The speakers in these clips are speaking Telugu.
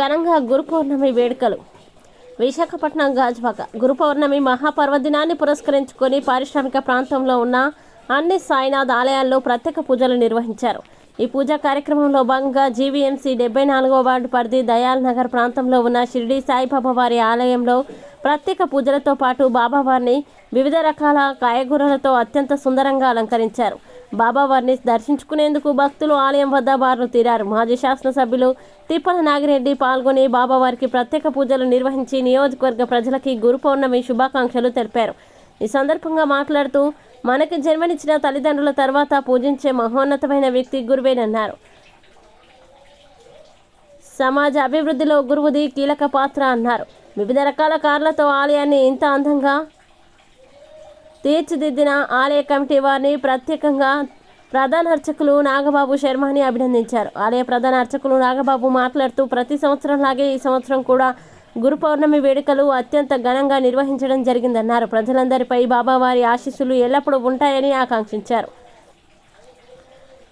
ఘనంగా గురు పౌర్ణమి వేడుకలు. విశాఖపట్నం గాజువాక గురు పౌర్ణమి మహాపర్వదినాన్ని పురస్కరించుకొని పారిశ్రామిక ప్రాంతంలో ఉన్న అన్ని సాయినాథ్ ఆలయాల్లో ప్రత్యేక పూజలు నిర్వహించారు. ఈ పూజా కార్యక్రమంలో భాగంగా జీవీఎంసీ డెబ్బై నాలుగో వార్డు పరిధి దయాల్ నగర్ ప్రాంతంలో ఉన్న షిరిడి సాయిబాబా వారి ఆలయంలో ప్రత్యేక పూజలతో పాటు బాబావారిని వివిధ రకాల కాయగూరలతో అత్యంత సుందరంగా అలంకరించారు. బాబావారిని దర్శించుకునేందుకు భక్తులు ఆలయం వద్ద బారులు తీరారు. మాజీ శాసనసభ్యులు తిప్పల నాగిరెడ్డి పాల్గొని బాబావారికి ప్రత్యేక పూజలు నిర్వహించి నియోజకవర్గ ప్రజలకి గురు పౌర్ణమి శుభాకాంక్షలు తెలిపారు. ఈ సందర్భంగా మాట్లాడుతూ మనకి జన్మనిచ్చిన తల్లిదండ్రుల తర్వాత పూజించే మహోన్నతమైన వ్యక్తి గురువేనన్నారు. సమాజ అభివృద్ధిలో గురువుది కీలక పాత్ర అన్నారు. వివిధ రకాల కార్లతో ఆలయాన్ని ఇంత అందంగా తీర్చిదిద్దిన ఆలయ కమిటీ వారిని ప్రత్యేకంగా ప్రధాన అర్చకులు నాగబాబు శర్మని అభినందించారు. ఆలయ ప్రధాన అర్చకులు నాగబాబు మాట్లాడుతూ ప్రతి సంవత్సరం లాగే ఈ సంవత్సరం కూడా గురు పౌర్ణమి వేడుకలు అత్యంత ఘనంగా నిర్వహించడం జరిగిందన్నారు. ప్రజలందరిపై బాబావారి ఆశీస్సులు ఎల్లప్పుడూ ఉంటాయని ఆకాంక్షించారు.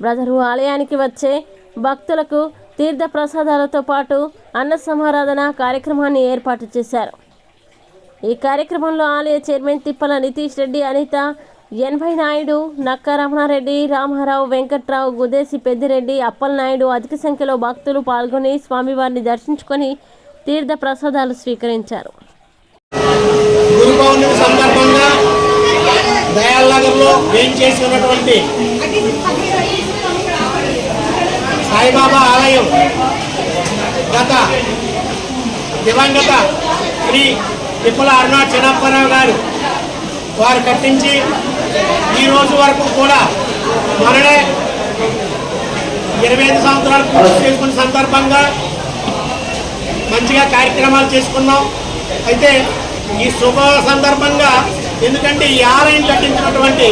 బ్రదరు ఆలయానికి వచ్చే భక్తులకు తీర్థ ప్రసాదాలతో పాటు అన్న సమారాధన కార్యక్రమాన్ని ఏర్పాటు చేశారు. ఈ కార్యక్రమంలో ఆలయ చైర్మన్ తిప్పల నితీష్ రెడ్డి అనిత ఎనభై నాయుడు నక్క రమణారెడ్డి రామారావు వెంకట్రావు గుదేసి పెద్దిరెడ్డి అప్పలనాయుడు అధిక సంఖ్యలో భక్తులు పాల్గొని స్వామివారిని దర్శించుకొని తీర్థ ప్రసాదాలు స్వీకరించారు. సాయిబాబా ఆలయం గత దివంగత శ్రీ తిప్పుల అరుణా చిన్నప్పరావు గారు వారు కట్టించి ఈ రోజు వరకు కూడా మనడే ఇరవై ఐదు సంవత్సరాలు పూర్తి చేసుకున్న సందర్భంగా మంచిగా కార్యక్రమాలు చేసుకున్నాం. అయితే ఈ శుభ సందర్భంగా ఎందుకంటే ఈ ఆలయం కట్టించినటువంటి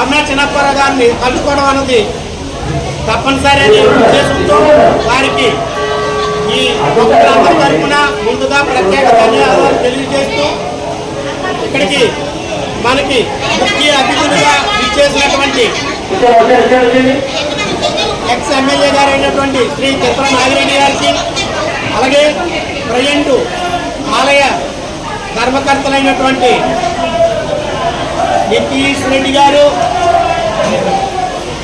అరుణా చిన్నప్పర గారిని కలుపుకోవడం అన్నది తప్పనిసరి అనే ఉద్దేశంతో వారికి ఈ గ్రామం తరఫున ముందుగా ప్రత్యేక ధన్యవాదాలు తెలియజేస్తూ ఇక్కడికి మనకి ముఖ్య అతిథులుగా ఇచ్చేసినటువంటి ఎక్స్ ఎమ్మెల్యే గారు అయినటువంటి శ్రీ చిత్ర నాగిరెడ్డి గారికి అలాగే ప్రజెంట్ ఆలయ ధర్మకర్తలైనటువంటి నితీష్ రెడ్డి గారు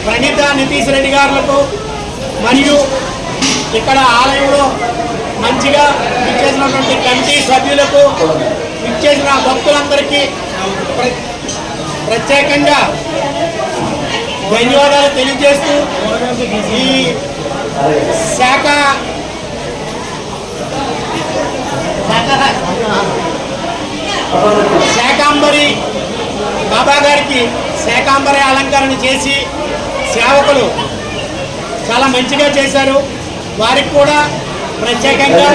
ప్రణీత నితీష్ రెడ్డి గారులకు మరియు ఇక్కడ ఆలయంలో మంచిగా ఇచ్చేసినటువంటి కమిటీ సభ్యులకు ఇచ్చేసిన భక్తులందరికీ ప్రత్యేకంగా ధన్యవాదాలు తెలియజేస్తూ ఈ శాఖ శాకాంబరి బాబా గారికి శాకాంబరి అలంకరణ చేసి సేవకులు చాలా మంచిగా చేశారు. వారికి కూడా ప్రత్యేకంగా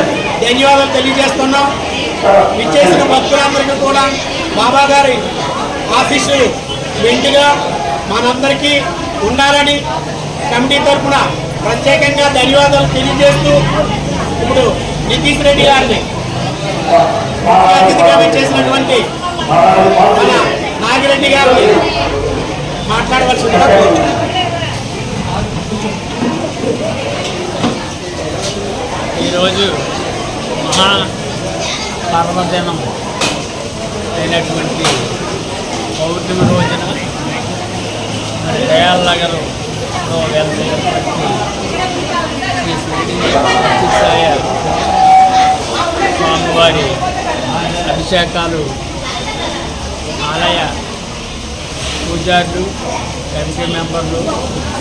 ధన్యవాదాలు తెలియజేస్తున్నాం ఇచ్చేసిన భక్తులందరికీ కూడా బాబా గారి వెంటిగా వెంటగా మనందరికీ ఉండాలని కమిటీ తరఫున ప్రత్యేకంగా ధన్యవాదాలు తెలియజేస్తూ ఇప్పుడు నితీష్ రెడ్డి గారిని అతిథిగా చేసినటువంటి మన నాగిరెడ్డి గారిని మాట్లాడవలసిందిగా కోరుతున్నాను. ఈరోజు మహా పర్వదినం అయినటువంటి పౌర్ణమి రోజున మరి దయాల్ నగర్లో వెళ్తున్నటువంటి శ్రీ సత్యసాయ స్వామివారి అభిషేకాలు ఆలయ పూజారులు కమిటీ మెంబర్లు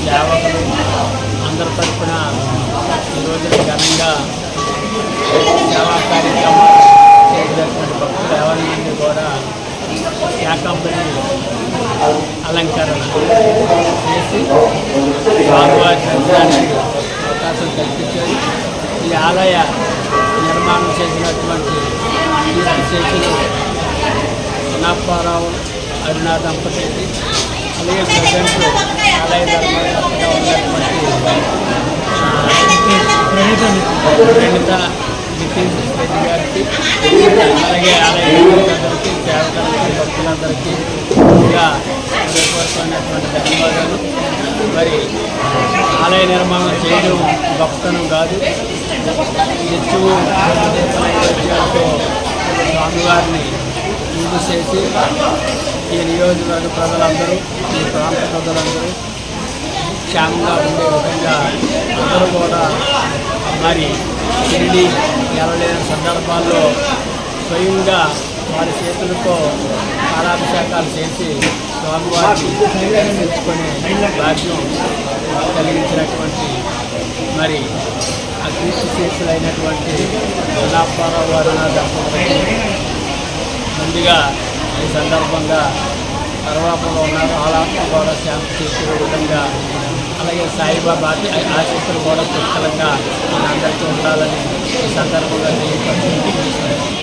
సేవకులు అందరి తరఫున ఈరోజు రోజున ఘనంగా సేవా కార్యక్రమం చేసినటువంటి భక్తులు ఎవరి నుండి కూడా శాకంబరి అలంకరణ చేసి స్వామివారి దర్శనానికి అవకాశం కల్పించారు ఈ ఆలయ నిర్మాణం చేసినటువంటి కీర్తి చేతులు చిన్నప్పారావు అరుణా దంపతులకి అలాగే ప్రజెంట్ ఆలయ ధర్మకర్తగా ఉన్నటువంటి ఆ, ప్రణీత ప్రణీత రెడ్డి గారికి అలాగే ఆలయ ధర్మకర్తలకి సేవకులకి భక్తులందరికీ ఇంకా హృదయపూర్వకమైనటువంటి ధన్యవాదాలు మరి ఆలయ నిర్మాణం చేయడం గొప్పతనం కాదు. ఎక్కువ నైవేద్యాలతో స్వామివారిని పూజ చేసి ఈ నియోజకవర్గ ప్రజలందరూ ఈ ప్రాంత ప్రజలందరూ క్షేమంగా ఉండే విధంగా అందరూ కూడా మరి తిండి వెళ్ళలేని సందర్భాల్లో స్వయంగా వారి చేతులతో పాలాభిషేకాలు చేసి స్వామివారిని తెచ్చుకునే భాగ్యం కలిగించినటువంటి మరి ఆ కృషి శేషులైనటువంటి గులాపారావు వారు ముందుగా ఈ సందర్భంగా తర్వాత ఉన్నారు ఆలాపం కూడా శాంతి చేసే విధంగా అలాగే సాయిబాబా ఆశీస్సులు కూడా పుష్కలంగా అందరికీ ఉండాలని ఈ సందర్భంగా తెలియపరుచుకుంటున్నాను